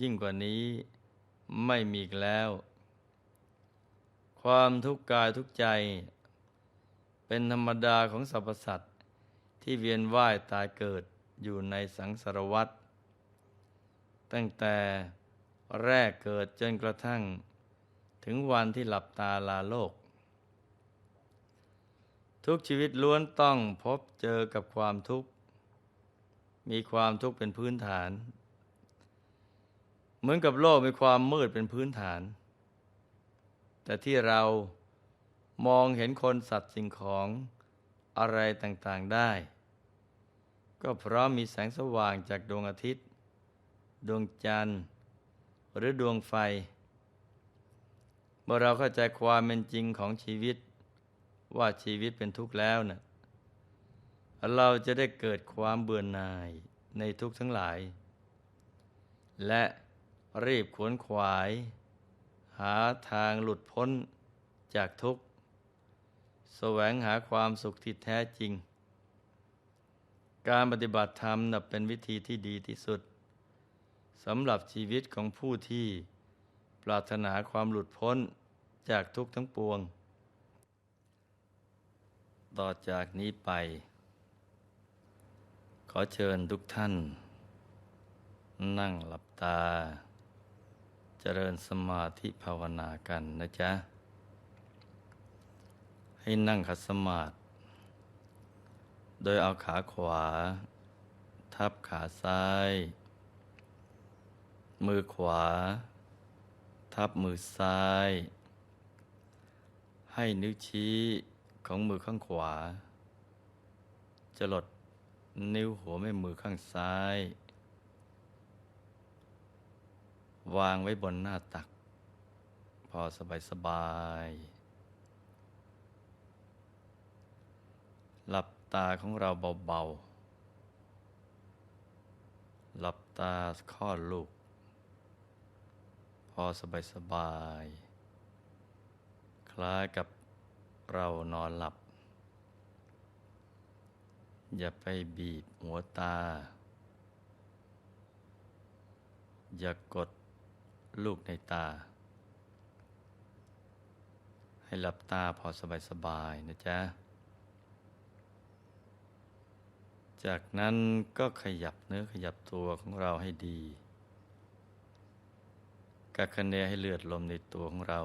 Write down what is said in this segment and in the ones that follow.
ยิ่งกว่านี้ไม่มีอีกแล้ว ความทุกข์กายทุกใจ เป็นธรรมดาของสรรพสัตว์ที่เวียนว่ายตายเกิดอยู่ในสังสารวัฏตั้งแต่แรกเกิดจนกระทั่ง ถึงวันที่หลับตาลาโลก ทุกชีวิตล้วนต้องพบเจอกับความทุกข์ มีความทุกข์เป็นพื้นฐาน เหมือนกับโลกมีความมืดเป็นพื้นฐาน แต่ที่เรามองเห็นคนสัตว์สิ่งของอะไรต่างๆได้ ก็เพราะมีแสงสว่างจากดวงอาทิตย์ ดวงจันทร์ หรือดวงไฟ เมื่อเราเข้าใจความเป็นจริงของชีวิต ว่าชีวิตเป็นทุกข์แล้วนะ่ะเราจะได้เกิดความเบื่อหน่ายในทุกทั้งหลาย และ รีบขวนขวาย หาทางหลุดพ้นจากทุกข์แสวงหาความสุขที่แท้จริง การปฏิบัติธรรมนับเป็นวิธีที่ดีที่สุดสำหรับชีวิตของผู้ที่ปรารถนาความหลุดพ้นจากทุกข์ทั้งปวง ต่อจากนี้ไป ขอเชิญทุกท่าน นั่งหลับตา เจริญสมาธิภาวนากันนะจ๊ะ ให้นั่งขัดสมาธิโดยเอาขาขวา ทับขาซ้าย มือขวา ทับมือซ้าย ให้นิ้วชี้ของมือข้างขวา จะหลดนิ้วหัวแม่มือข้างซ้าย วางไว้บนหน้าตัก พอสบายสบาย หลับตาของเราเบาๆ หลับตาคลอดลูก พอสบายสบาย คล้ายกับเรานอนหลับ อย่าไปบีบหัวตา อย่ากด ลูกในตา ให้หลับตาพอสบายๆนะจ๊ะ จากนั้นก็ขยับเนื้อขยับตัวของเราให้ดี กักคะเนให้เลือดลมในตัวของเรา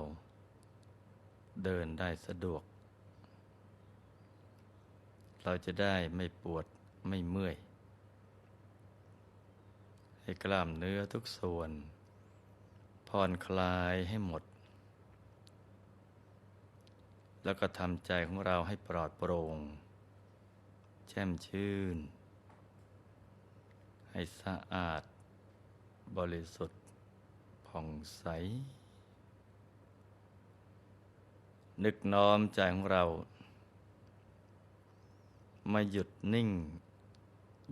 เดินได้สะดวก เราจะได้ไม่ปวดไม่เมื่อยให้กล้ามเนื้อทุกส่วน ผ่อนคลายให้หมด แล้วก็ทำใจของเราให้ปลอดโปร่ง แช่มชื่น ให้สะอาด บริสุทธิ์ผ่องใส นึกน้อมใจของเรา มาหยุดนิ่ง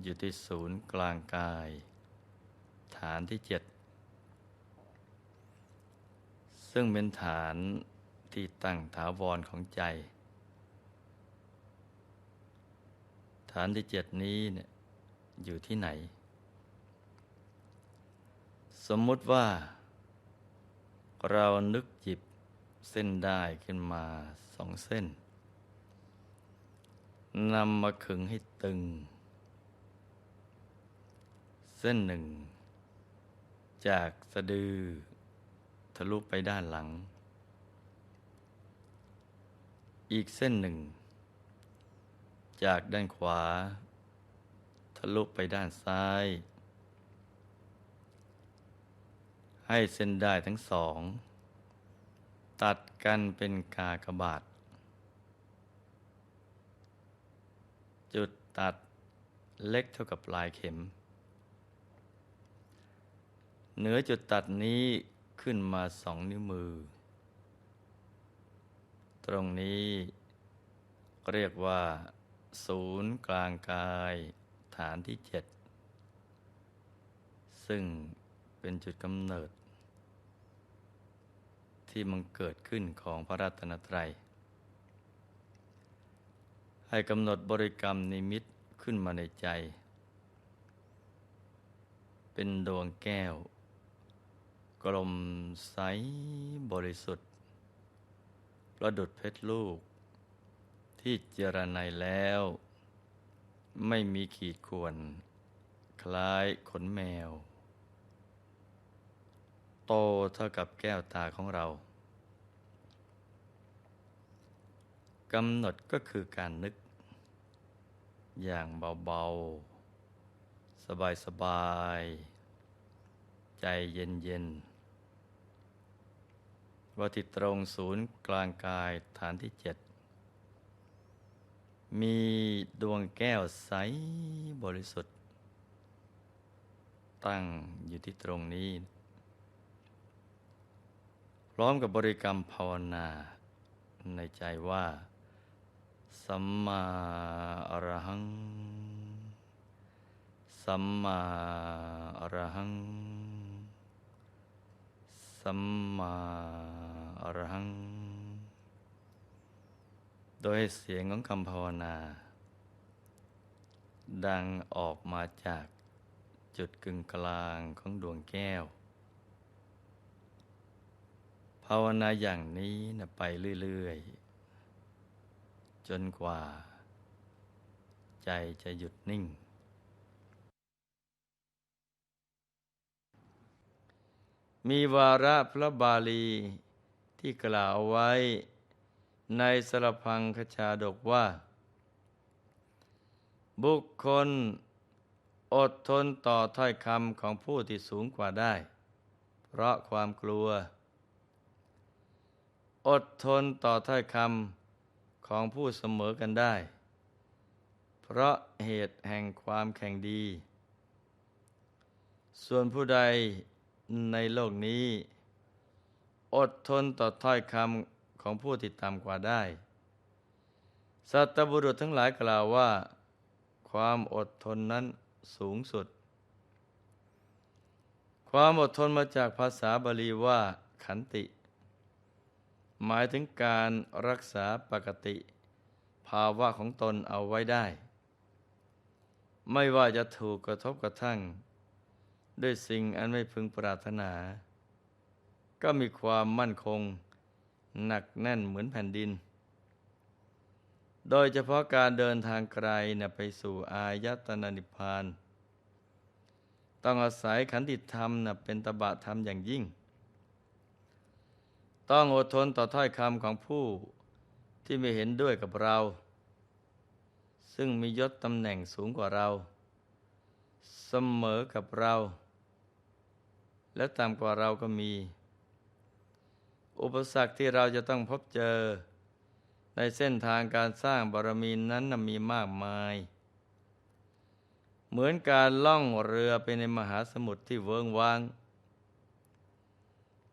อยู่ที่ศูนย์กลางกาย ฐานที่เจ็ด ซึ่งเป็นฐานที่ตั้งถาวรของใจ ฐานที่เจ็ดนี้เนี่ยอยู่ที่ไหน สมมุติว่า เรานึกหยิบเส้นได้ขึ้นมาสองเส้นนำมาขึงให้ตึง เส้นหนึ่ง จากสะดือ ทะลุไปด้านหลัง อีกเส้นหนึ่ง จากด้านขวา ทะลุไปด้านซ้าย ให้เส้นได้ทั้งสอง ตัดกันเป็นกากบาท จุดตัดเล็กเท่ากับปลายเข็ม เหนือจุดตัดนี้ ขึ้นมาสองนิ้วมือ ตรงนี้เรียกว่า ศูนย์กลางกายฐานที่เจ็ดซึ่งเป็นจุดกำเนิด ที่มันเกิดขึ้นของพระรัตนตรัย ให้กำหนดบริกรรมนิมิตขึ้นมาในใจ เป็นดวงแก้ว กลมใสบริสุทธิ์ ประดุดเพชรลูก ที่เจรไนแล้ว ไม่มีขีดข่วน คล้ายขนแมว โตเท่ากับแก้วตาของเรากำหนดก็คือการนึก อย่างเบา ๆ สบาย ๆ ใจเย็น ๆ ว่าที่ตรงศูนย์กลางกายฐานที่เจ็ดมีดวงแก้วใสบริสุทธิ์ ตั้งอยู่ที่ตรงนี้ พร้อมกับบริกรรมภาวนา ในใจว่า สัมมาอรหัง สัมมาอรหัง สัมมา รหัง โดยเสียงของคำภาวนา ดังออกมาจากจุดกึ่งกลางของดวงแก้ว ภาวนาอย่างนี้นะไปเรื่อยๆ จนกว่า ใจจะหยุดนิ่ง มีวาระพระบาลี ที่กล่าวไว้ในสรพังคชาดกว่า บุคคลอดทนต่อถ้อยคำของผู้ที่สูงกว่าได้ เพราะความกลัว อดทนต่อถ้อยคำของผู้เสมอกันได้ เพราะเหตุแห่งความแข่งดี ส่วนผู้ใดในโลกนี้ อดทนต่อถ้อยคำของผู้ติดตามกว่าได้ สัตบุรุษทั้งหลายกล่าวว่า ความอดทนนั้นสูงสุด ความอดทนมาจากภาษาบาลีว่า ขันติ หมายถึงการรักษาปกติ ภาวะของตนเอาไว้ได้ ไม่ว่าจะถูกกระทบกระทั่ง ด้วยสิ่งอันไม่พึงปรารถนา ก็มีความมั่นคงหนักแน่นเหมือนแผ่นดิน โดยเฉพาะการเดินทางไกลนะไปสู่อายตนะนิพพาน ต้องอาศัยขันติธรรมนะเป็นตบะธรรมอย่างยิ่ง ต้องอดทนต่อถ้อยคำของผู้ที่ไม่เห็นด้วยกับเรา ซึ่งมียศตำแหน่งสูงกว่าเรา เสมอกับเรา และต่ำกว่าเราก็มี อุปสรรคที่เราจะต้องพบเจอ ในเส้นทางการสร้างบารมีนั้นมีมากมาย เหมือนการล่องเรือไปในมหาสมุทรที่เวิงวาง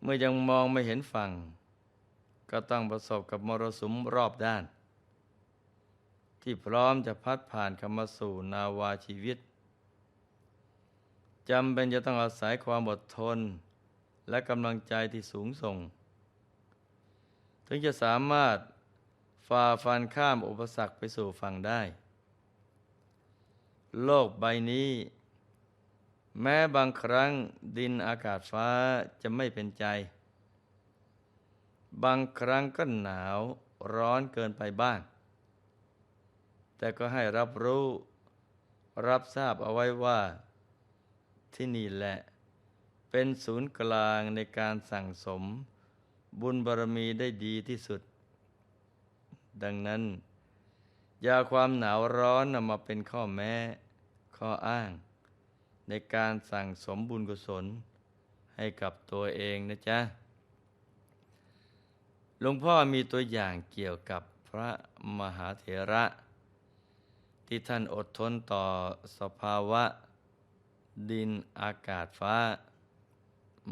เมื่อยังมองไม่เห็นฝั่ง ก็ต้องประสบกับมรสุมรอบด้าน ที่พร้อมจะพัดผ่านเข้ามาสู่นาวาชีวิตจำเป็นจะต้องอาศัยความอดทน และกำลังใจที่สูงส่ง ถึงจะสามารถฝ่าฟันข้ามอุปสรรคไปสู่ฝั่งได้ โลกใบนี้ แม้บางครั้งดินอากาศฟ้าจะไม่เป็นใจ บางครั้งก็หนาวร้อนเกินไปบ้าง แต่ก็ให้รับรู้รับทราบเอาไว้ว่า ที่นี่แหละ เป็นศูนย์กลางในการสั่งสม บุญบารมีได้ดีที่สุด ดังนั้น อย่าความหนาวร้อนนำมาเป็นข้อแม้ ข้ออ้าง ในการสั่งสมบุญกุศล ให้กับตัวเองนะจ๊ะหลวงพ่อมีตัวอย่างเกี่ยวกับพระมหาเถระ ที่ท่านอดทนต่อสภาวะ ดินอากาศฟ้า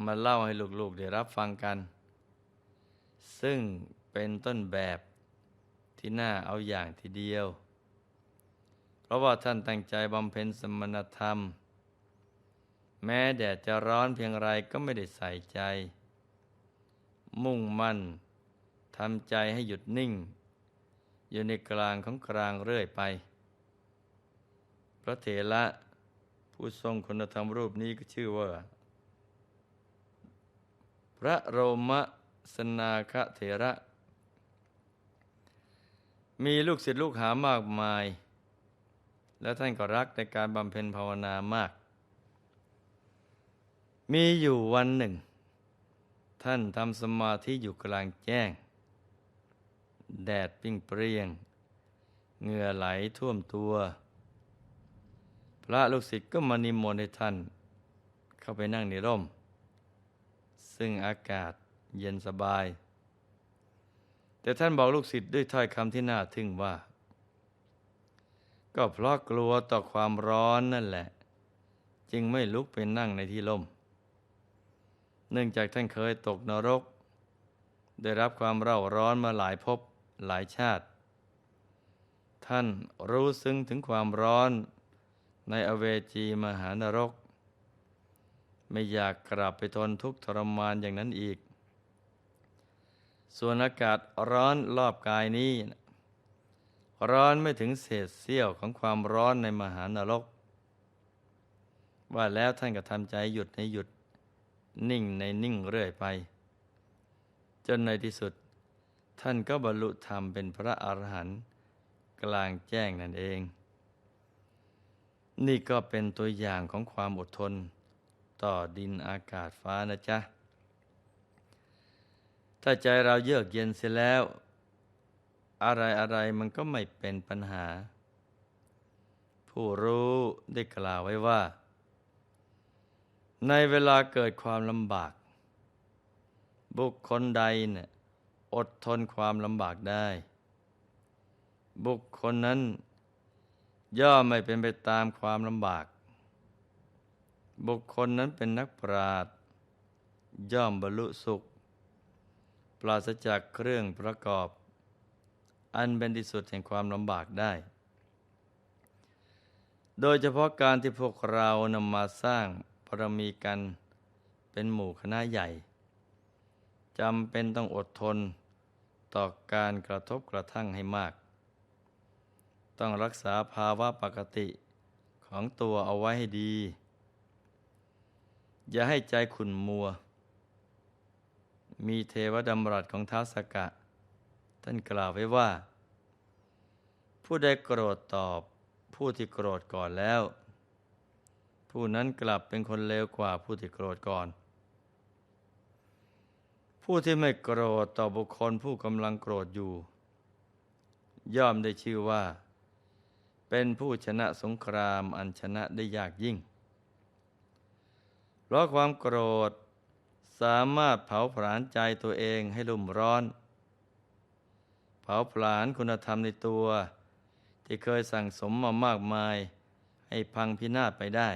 มาเล่าให้ลูกๆได้รับฟังกัน ซึ่งเป็นต้นแบบที่น่าเอาอย่างทีเดียว เพราะว่าท่านตั้งใจบำเพ็ญสมณธรรม แม้แดดจะร้อนเพียงไรก็ไม่ได้ใส่ใจ มุ่งมั่นทำใจให้หยุดนิ่ง อยู่ในกลางของกลางเรื่อยไป พระเถระผู้ทรงคุณธรรมรูปนี้ก็ชื่อว่า พระโรม สนาคเถระ มีลูกศิษย์ลูกหามากมาย และท่านก็รักในการบำเพ็ญภาวนามาก มีอยู่วันหนึ่ง ท่านทำสมาธิอยู่กลางแจ้ง แดดปิ้งเปรี้ยงเหงื่อไหลท่วมตัว พระลูกศิษย์ก็มานิมนต์ให้ท่าน เข้าไปนั่งในร่ม ซึ่งอากาศ เย็นสบาย แต่ท่านบอกลูกศิษย์ด้วยถ้อยคำที่น่าทึ่งว่า ก็เพราะกลัวต่อความร้อนนั่นแหละ จึงไม่ลุกไปนั่งในที่ร่ม เนื่องจากท่านเคยตกนรก ได้รับความเร่าร้อนมาหลายภพหลายชาติ ท่านรู้ซึ้งถึงความร้อนในอเวจีมหานรก ไม่อยากกลับไปทนทุกข์ทรมานอย่างนั้นอีก ส่วนอากาศร้อนรอบกายนี้ ร้อนไม่ถึงเศษเสี้ยวของความร้อนในมหานรก ว่าแล้วท่านก็ทำใจหยุดในหยุด นิ่งในนิ่งเรื่อยไป จนในที่สุด ท่านก็บรรลุธรรมเป็นพระอรหันต์กลางแจ้งนั่นเอง นี่ก็เป็นตัวอย่างของความอดทน ต่อดินอากาศฟ้านะจ๊ะ ถ้าใจเราเยือกเย็นเสียแล้ว อะไรอะไรมันก็ไม่เป็นปัญหา ผู้รู้ได้กล่าวไว้ว่า ในเวลาเกิดความลำบาก บุคคลใดเนี่ยอดทนความลำบากได้ บุคคลนั้น ย่อมไม่เป็นไปตามความลำบาก บุคคลนั้นเป็นนักปราชญ์ย่อมบรรลุสุข ปราศจากเครื่องประกอบ อันเป็นที่สุดแห่งความลำบากได้ โดยเฉพาะการที่พวกเรานำมาสร้างบารมีกันเป็นหมู่คณะใหญ่จำเป็นต้องอดทนต่อการกระทบกระทั่งให้มาก ต้องรักษาภาวะปกติของตัวเอาไว้ให้ดี อย่าให้ใจขุ่นมัว มีเทวดำรัสของท้าวสกะ ท่านกล่าวไว้ว่า ผู้ใดโกรธตอบผู้ที่โกรธก่อนแล้ว ผู้นั้นกลับเป็นคนเลวกว่าผู้ที่โกรธก่อน ผู้ที่ไม่โกรธต่อบุคคลผู้กำลังโกรธอยู่ ย่อมได้ชื่อว่า เป็นผู้ชนะสงครามอันชนะได้ยากยิ่งเพราะความโกรธ สามารถเผาผลาญใจตัวเองให้รุ่มร้อน เผาผลาญคุณธรรมในตัว ที่เคยสั่งสมมามากมาย ให้พังพินาศไปได้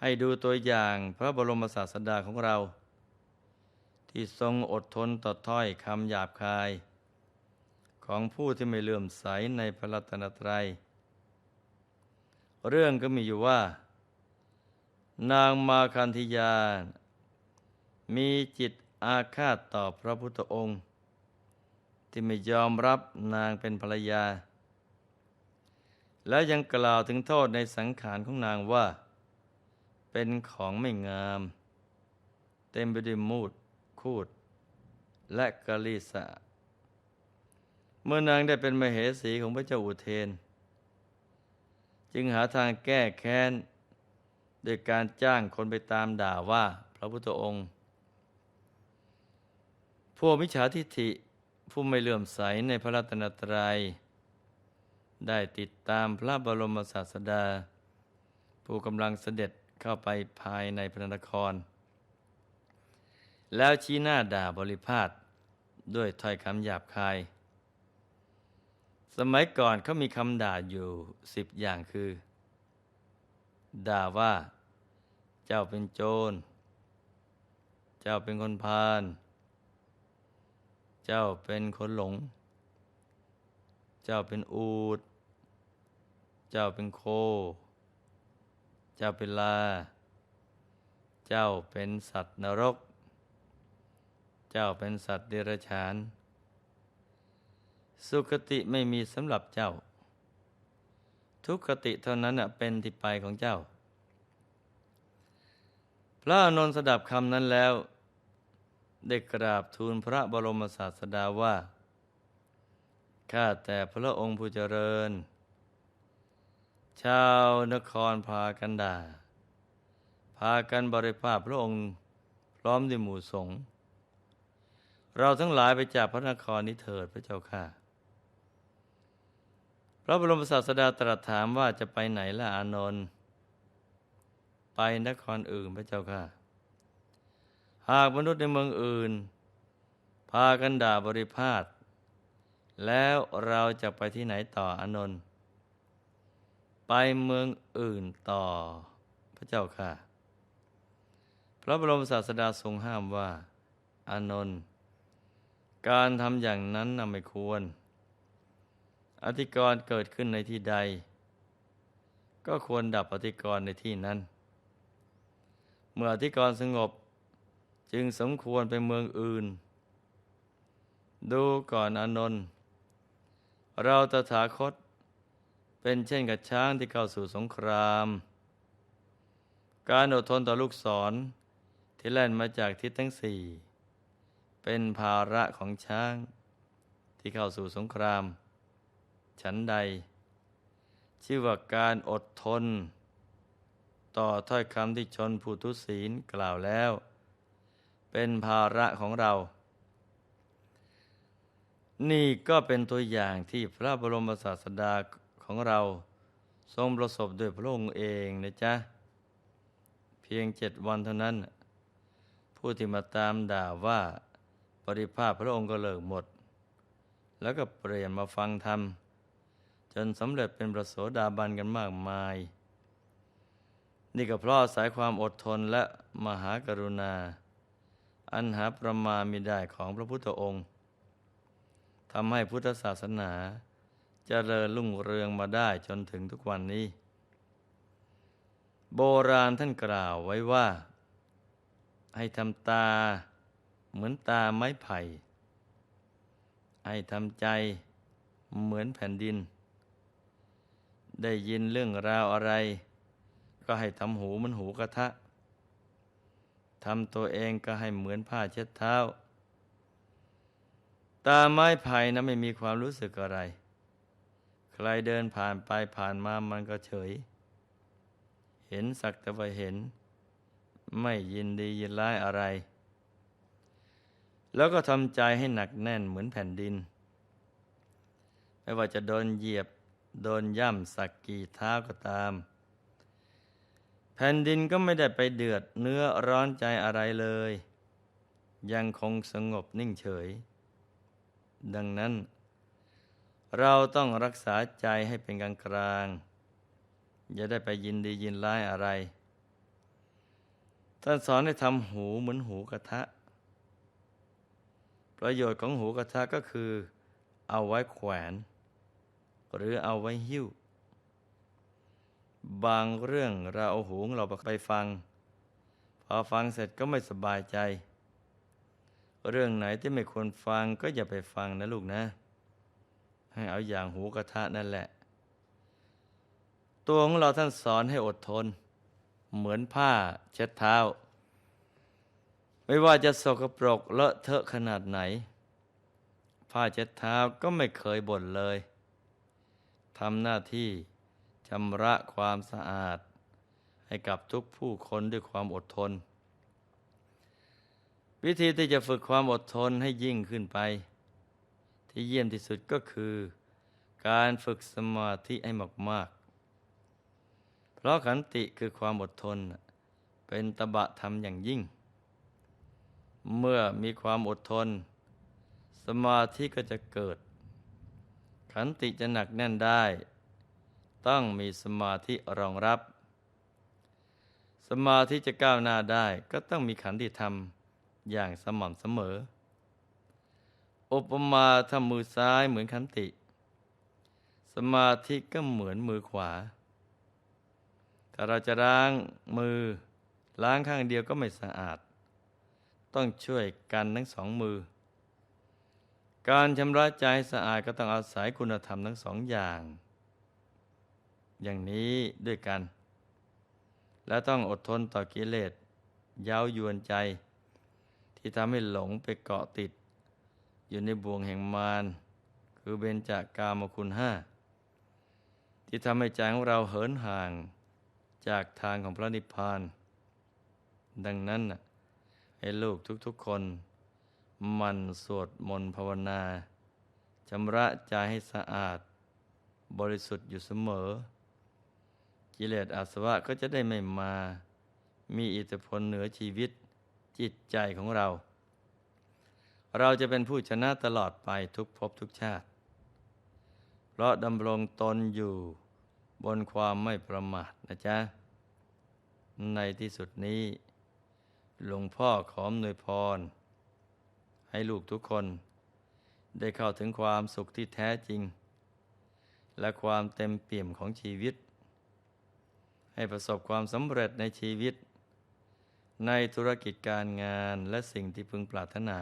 ให้ดูตัวอย่างพระบรมศาสดาของเรา ที่ทรงอดทนต่อถ้อยคำหยาบคาย ของผู้ที่ไม่เลื่อมใสในพระรัตนตรัย เรื่องก็มีอยู่ว่า นางมาคันธิยา มีจิตอาฆาตต่อพระพุทธองค์ ที่ไม่ยอมรับนางเป็นภรรยา แล้วยังกล่าวถึงโทษในสังขารของนางว่า เป็นของไม่งาม เต็มไปด้วยมูด คูด และกะลิสะ เมื่อนางได้เป็นมเหสีของพระเจ้าอุเทน จึงหาทางแก้แค้น โดยการจ้างคนไปตามด่าว่าพระพุทธองค์ พวกมิจฉาทิฏฐิผู้ไม่เลื่อมใสในพระรัตนตรัย ได้ติดตามพระบรมศาสดา ผู้กำลังเสด็จเข้าไปภายในพระนคร แล้วชี้หน้าด่าบริพาทด้วยถ้อยคำหยาบคาย สมัยก่อนเขามีคำด่าอยู่สิบอย่างคือ ด่าว่า เจ้าเป็นโจร เจ้าเป็นคนพาลเจ้าเป็นคนหลง เจ้าเป็นอูด เจ้าเป็นโค เจ้าเป็นลา เจ้าเป็นสัตว์นรก เจ้าเป็นสัตว์เดรัจฉาน สุคติไม่มีสำหรับเจ้า ทุกขติเท่านั้นเป็นที่ไปของเจ้า พระอนนท์สดับคำนั้นแล้ว ได้กราบทูลพระบรมศาสดาว่า ข้าแต่พระองค์ผู้เจริญ ชาวนครพากันดาพากันบริภาพพระองค์พร้อมด้วยหมู่สงฆ์เราทั้งหลายไปจากพระนครนี้เถิดพระเจ้าค่ะ ระบรมศาสดาตรัสถามว่าจะไปไหนล่ะอานนท์ไปนครอื่นพระเจ้าค่ะ หากมนุษย์ในเมืองอื่น พากันด่าบริพาทแล้วเราจะไปที่ไหนต่ออนนท์ไปเมืองอื่นต่อพระเจ้าค่ะ พระบรมศาสดาทรงห้ามว่า อานนท์การทำอย่างนั้นน่ะไม่ควร อธิกรณ์เกิดขึ้นในที่ใด ก็ควรดับอธิกรณ์ในที่นั้น เมื่ออธิกรณ์สงบจึงสมควรไปเมืองอื่น ดูก่อนอนนท์เราตถาคตเป็นเช่นกับช้างที่เข้าสู่สงคราม การอดทนต่อลูกศรที่แล่นมาจากทิศทั้งสี่เป็นภาระของช้างที่เข้าสู่สงคราม ฉันใด ชื่อว่าการอดทน ต่อถ้อยคำที่ชนผู้ทุศีลกล่าวแล้ว เป็นภาระของเรา นี่ก็เป็นตัวอย่างที่พระบรมศาสดาของเราทรงประสบด้วยพระองค์เองนะจ๊ะ เพียงเจ็ดวันเท่านั้น ผู้ที่มาตามด่าว่าปริภาพพระองค์ก็เลิกหมด แล้วก็เปลี่ยนมาฟังธรรม นสำเร็จเป็นประโสดาบันกันมากมาย นี่ก็เพราะสายความอดทนและมหากรุณา อันหาประมาณมิได้ของพระพุทธองค์ทำให้พุทธศาสนาจเจริญรุ่งเรืองมาได้จนถึงทุกวันนี้ โบราณท่านกล่าวไว้ว่า ให้ทำตาเหมือนตาไม้ไผ่ ให้ทำใจเหมือนแผ่นดิน ได้ยินเรื่องราวอะไร ก็ให้ทำหูเหมันหูกระทะทำตัวเองก็ให้เหมือนผ้าเช็ดเท้า ตาไม้ไผ่นะไม่มีความรู้สึกอะไร ใครเดินผ่านไปผ่านมามันก็เฉย เห็นสักแต่ว่าเห็น ไม่ยินดียินร้ายอะไร แล้วก็ทำใจให้หนักแน่นเหมือนแผ่นดิน ไม่ว่าจะโดนเหยียบ โดนย่ำสักกี่เท้าก็ตาม แผ่นดินก็ไม่ได้ไปเดือดเนื้อร้อนใจอะไรเลย ยังคงสงบนิ่งเฉย ดังนั้น เราต้องรักษาใจให้เป็นกลางกลางอย่าได้ไปยินดียินร้ายอะไร ท่านสอนให้ทำหูเหมือนหูกระทะ ประโยชน์ของหูกระทะก็คือเอาไว้แขวน หรือเอาไว้หิ้ว บางเรื่องเราเอาหูงเราไปฟัง พอฟังเสร็จก็ไม่สบายใจ เรื่องไหนที่ไม่ควรฟังก็อย่าไปฟังนะลูกนะ ให้เอาอย่างหูกระทะนั่นแหละ ตัวของเราท่านสอนให้อดทน เหมือนผ้าเช็ดเท้า ไม่ว่าจะสกปรกเลอะเทอะขนาดไหนผ้าเช็ดเท้าก็ไม่เคยบ่นเลย ทำหน้าที่ชำระความสะอาด ให้กับทุกผู้คนด้วยความอดทน วิธีที่จะฝึกความอดทนให้ยิ่งขึ้นไป ที่เยี่ยมที่สุดก็คือ การฝึกสมาธิให้มากๆ เพราะขันติคือความอดทน เป็นตบะธรรมอย่างยิ่ง เมื่อมีความอดทน สมาธิก็จะเกิด ขันติจะหนักแน่นได้ ต้องมีสมาธิรองรับ สมาธิจะก้าวหน้าได้ก็ต้องมีขันติธรรมอย่างสม่ำเสมอ อุปมาถ้ามือซ้ายเหมือนขันติ สมาธิก็เหมือนมือขวาถ้าเราจะล้างมือล้างข้างเดียวก็ไม่สะอาด ต้องช่วยกันทั้งสองมือ การชำระใจสะอาดก็ต้องอาศัยคุณธรรมทั้งสองอย่าง อย่างนี้ด้วยกัน และต้องอดทนต่อกิเลสเย้ายวนใจ ที่ทำให้หลงไปเกาะติด อยู่ในบ่วงแห่งมารคือเบญจากามคุณห้าที่ทำให้ใจของเราเหินห่างจากทางของพระนิพพาน ดังนั้นน่ะให้ลูกทุกๆคน มันสวดมนต์ภาวนาชำระใจให้สะอาด บริสุทธิ์อยู่เสมอ กิเลสอาสวะก็จะได้ไม่มา มีอิทธิพลเหนือชีวิตจิตใจของเรา เราจะเป็นผู้ชนะตลอดไปทุกภพทุกชาติ เพราะดำรงตนอยู่บนความไม่ประมาทนะจ๊ะ ในที่สุดนี้ หลวงพ่อขอมนวยพร ให้ลูกทุกคน ได้เข้าถึงความสุขที่แท้จริง และความเต็มเปี่ยมของชีวิต ให้ประสบความสำเร็จในชีวิต ในธุรกิจการงานและสิ่งที่พึงปรารถนา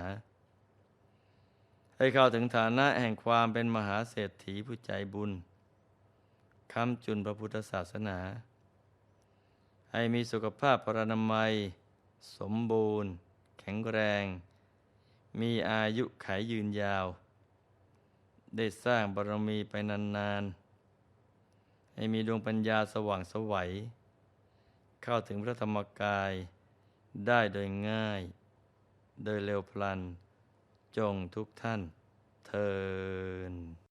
ให้เข้าถึงฐานะแห่งความเป็นมหาเศรษฐีผู้ใจบุญคำจุนพระพุทธศาสนา ให้มีสุขภาพพรรณนามัย สมบูรณ์ แข็งแรง มีอายุขายยืนยาว ได้สร้างบารมีไปนานๆ ให้มีดวงปัญญาสว่างสวัย เข้าถึงพระธรรมกายได้โดยง่าย โดยเร็วพลัน จงทุกท่านเทิน